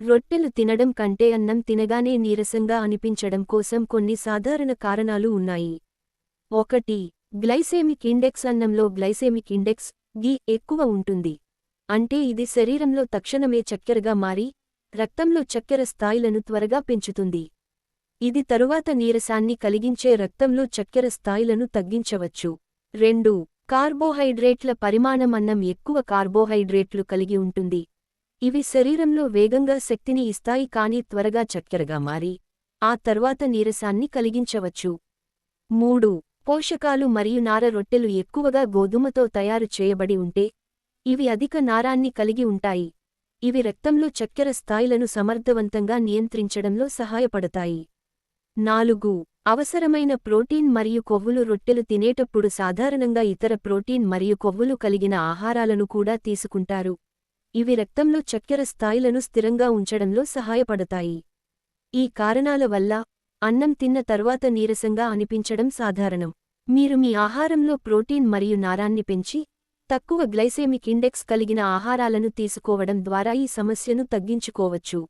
రొట్టెలు తినడం కంటే అన్నం తినగానే నీరసంగా అనిపించడం కోసం కొన్ని సాధారణ కారణాలు ఉన్నాయి. ఒకటి గ్లైసేమిక్ ఇండెక్స్ అన్నంలో గ్లైసేమిక్ ఇండెక్స్ గి ఎక్కువ ఉంటుంది. అంటే ఇది శరీరంలో తక్షణమే చక్కెరగా మారి రక్తంలో చక్కెర స్థాయిలను త్వరగా పెంచుతుంది. ఇది తరువాత నీరసాన్ని కలిగించే రక్తంలో చక్కెర స్థాయిలను తగ్గించవచ్చు. రెండు కార్బోహైడ్రేట్ల పరిమాణం అన్నం ఎక్కువ కార్బోహైడ్రేట్లు కలిగి ఉంటుంది. ఇవి శరీరంలో వేగంగా శక్తిని ఇస్తాయి కానీ త్వరగా చక్కెరగా మారి ఆ తర్వాత నీరసాన్ని కలిగించవచ్చు. మూడు పోషకాలు మరియు నార రొట్టెలు ఎక్కువగా గోధుమతో తయారు చేయబడి ఉంటే ఇవి అధిక నారాన్ని కలిగి ఉంటాయి. ఇవి రక్తంలో చక్కెర స్థాయిలను సమర్థవంతంగా నియంత్రించడంలో సహాయపడతాయి. నాలుగు అవసరమైన ప్రోటీన్ మరియు కొవ్వులు రొట్టెలు తినేటప్పుడు సాధారణంగా ఇతర ప్రోటీన్ మరియు కొవ్వులు కలిగిన ఆహారాలను కూడా తీసుకుంటారు. ఇవి రక్తంలో చక్కెర స్థాయిలను స్థిరంగా ఉంచడంలో సహాయపడతాయి. ఈ కారణాల వల్ల అన్నం తిన్న తర్వాత నీరసంగా అనిపించడం సాధారణం. మీరు మీ ఆహారంలో ప్రోటీన్ మరియు నారాన్ని పెంచి తక్కువ గ్లైసేమిక్ ఇండెక్స్ కలిగిన ఆహారాలను తీసుకోవడం ద్వారా ఈ సమస్యను తగ్గించుకోవచ్చు.